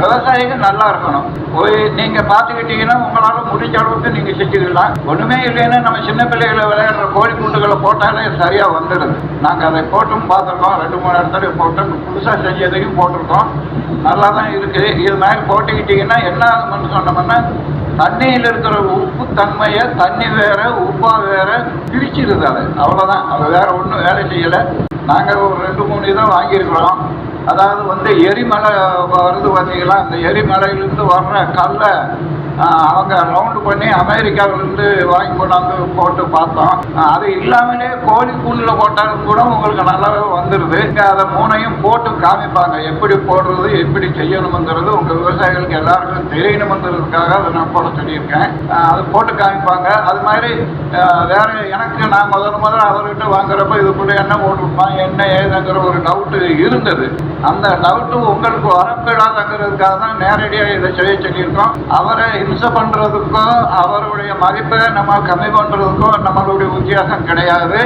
விவசாயிகள் நல்லா இருக்கணும். போய் நீங்க பார்த்துக்கிட்டீங்கன்னா உங்களால முடிஞ்ச அளவுக்கு நீங்க செஞ்சுக்கலாம். ஒண்ணுமே இல்லைன்னா நம்ம சின்ன பிள்ளைகளை விளையாடுற கோழி குண்டுகளை போட்டாலே சரியா வந்துடுது. நாங்க அதை போட்டும் பார்த்துருக்கோம். ரெண்டு மூணு இடத்துல போட்டோம். புதுசா செஞ்சதையும் போட்டிருக்கோம். நல்லா தான் இருக்கு. இது மாதிரி போட்டுக்கிட்டீங்கன்னா என்ன ஆகும்னு சொன்னோம்னா தண்ணியில் இருக்கிற உப்பு தன்மையை தண்ணி வேற உப்பா வேற பிரிச்சிருது அது. அவ்வளோதான் அது வேற ஒன்றும் வேலை செய்யலை. நாங்கள் ஒரு ரெண்டு மூணு இதை வாங்கியிருக்கிறோம். அதாவது வந்து எரிமலை வருது பார்த்தீங்களா? அந்த எரிமலையிலேருந்து வர்ற கல்லை அவங்க ரவுண்டு பண்ணி அமெரிக்காவிலேருந்து வாங்கி கொண்டாந்து போட்டு பார்த்தோம். அது இல்லாமலே கோழி கூண்டில் போட்டாலும் கூட உங்களுக்கு நல்லாவே வந்துடுது அதை மூணையும் போட்டு காமிப்பாங்க. எப்படி போடுறது எப்படி செய்யணுங்கிறது உங்கள் விவசாயிகளுக்கு எல்லாருக்கும் தெரியணுங்கிறதுக்காக அதை நான் போட சொல்லியிருக்கேன். அது போட்டு காமிப்பாங்க. அது மாதிரி வேற எனக்கு நான் முதல் முதல்ல அவர்கிட்ட வாங்குறப்ப இதுக்குள்ள என்ன போட்டிருப்பான் என்ன ஏதுங்கிற ஒரு டவுட்டு இருந்தது. அந்த டவுட்டு உங்களுக்கு வரப்படாதங்கிறதுக்காக தான் நேரடியாக இதை செய்ய சொல்லியிருக்கோம். அவரை ஹிம்சை பண்ணுறதுக்கோ அவருடைய மதிப்பை நம்ம கம்மி பண்ணுறதுக்கோ நம்மளுடைய உத்தியாசம் கிடையாது.